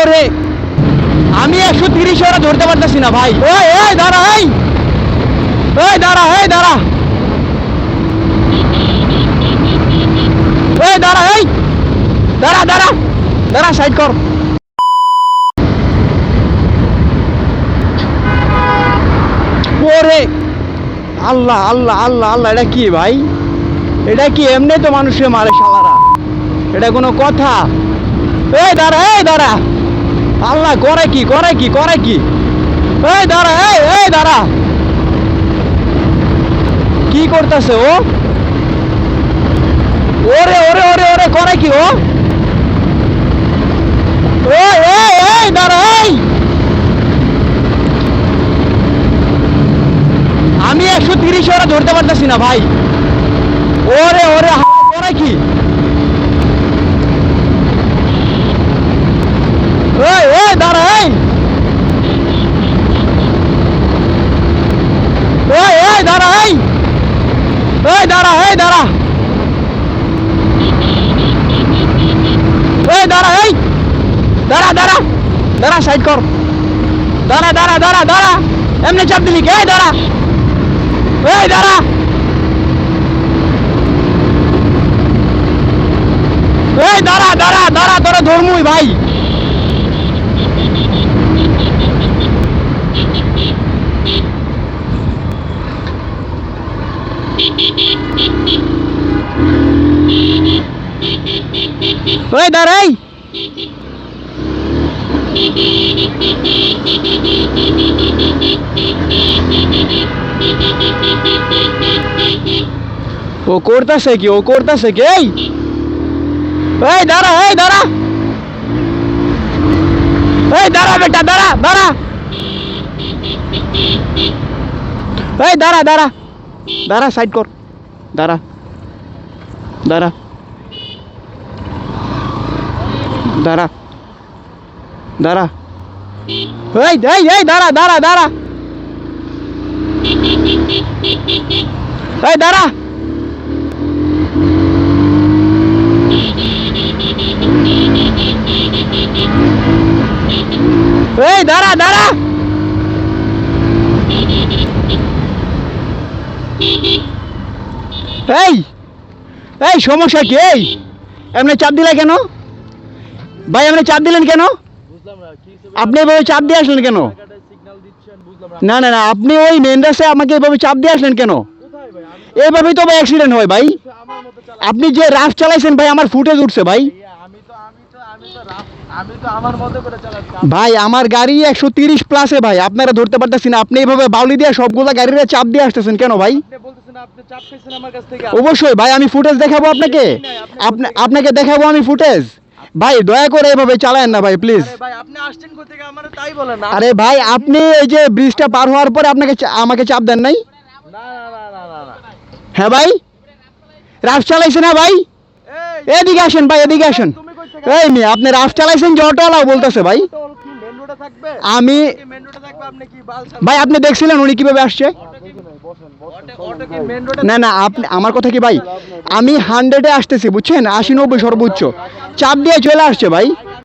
ওরে। আমি একশো তিরিশ ওরা ধরতে পারতেছি না, ভাই। ওই দাঁড়া, এই। এই দাঁড়া এই দাঁড়া। এই দাঁড়া এই। দাঁড়া দাঁড়া। দাঁড়া, সাইড কর। ওরে। আল্লাহ আল্লাহ আল্লাহ আল্লাহ, এটা কি ভাই? এটা কি এমনি তো মানুষে মারে শালারা? এটা কোনো কথা? এই দাঁড়া এই, দাঁড়া। আল্লাহ, করে কি করে কি করে কি? এই দাঁড়া, এই এই দাঁড়া। কি করতেছে ও? ওরে ওরে ওরে ওরে, করে কি ও? দাঁড়া, এই। আমি একশো তিরিশ ওরা ধরতে পারতেছি না ভাই। ওরে ওরে হাওয়া করে কি এই এই দাঁড়া এই এই এই দাঁড়া এই এই দাঁড়া এই দাঁড়া এই দাঁড়া এই দাঁড়া দাঁড়া দাঁড়া, সাইড কর। দাঁড়া দাঁড়া দাঁড়া দাঁড়া। এমনি চাপ দিলি কে? দাঁড়া। এই দাঁড়া। এই দাঁড়া দাঁড়া দাঁড়া, তোরা ধর্মুই ভাই। ওই দাঁড়াই ও করতেছে কি ও করতেছে কি এই এই দাঁড়া এই দাঁড়া এই দাঁড়া বেটা দাঁড়া দাঁড়া এই দাঁড়া দাঁড়া দাঁড়া সাইড কর দাঁড়া দাঁড়া দাঁড়া দাঁড়া। এই এই এই, দাঁড়া দাঁড়া দাঁড়া। এই দাঁড়া। এই, দাঁড়া দাঁড়া। এই এই, সমস্যা কি? এই, এমনি চাপ দিলে কেন? ভাই, এমনি চাপ দিলেন কেন? আপনি এভাবে চাপ দিয়ে আসলেন কেন? না। না না আপনি ওই মেন রাস্তায় আমাকে এভাবে চাপ দিয়ে আসলেন কেন? এভাবেই তো ভাই অ্যাক্সিডেন্ট হয় ভাই। আপনি যে রাফ চালাইছেন ভাই আমার ফুটেজ উঠছে ভাই। ভাই আমার গাড়ি একশো তিরিশ প্লাসে ভাই আপনারা ধরতে পারতেছি না। আপনি এইভাবে বাউলি দিয়ে সবগুলা গাড়িরা চাপ দিয়ে আসতেছেন কেন ভাই? অবশ্যই ভাই আমি ফুটেজ দেখাবো আপনাকে। আপনাকে দেখাবো আমি ফুটেজ ভাই দয়া করে এভাবে চালায়েন না ভাই প্লিজ আরে ভাই আপনি আসছেন কোথা আমার তাই বলেন না। আরে ভাই আপনি এই যে ব্রিজটা পার হওয়ার পরে আপনাকে আমাকে চাপ দেন নাই? না না না না না না। হ্যাঁ ভাই। রাফ চালাইছে না ভাই? এদিকে আসেন ভাই এদিকে আসেন। এই মেয়ে আপনি রাফ চালাইছেন যে অটোওয়ালাও বলতেছে ভাই। আমি ভাই আপনি দেখছিলেন উনি কীভাবে আসছে? না না আপনি আমার কথা কি ভাই? আমি হান্ড্রেডে আসতেছি বুঝছেন? আশি নব্বই সর্বোচ্চ। চাপ দিয়ে চলে আসছে ভাই।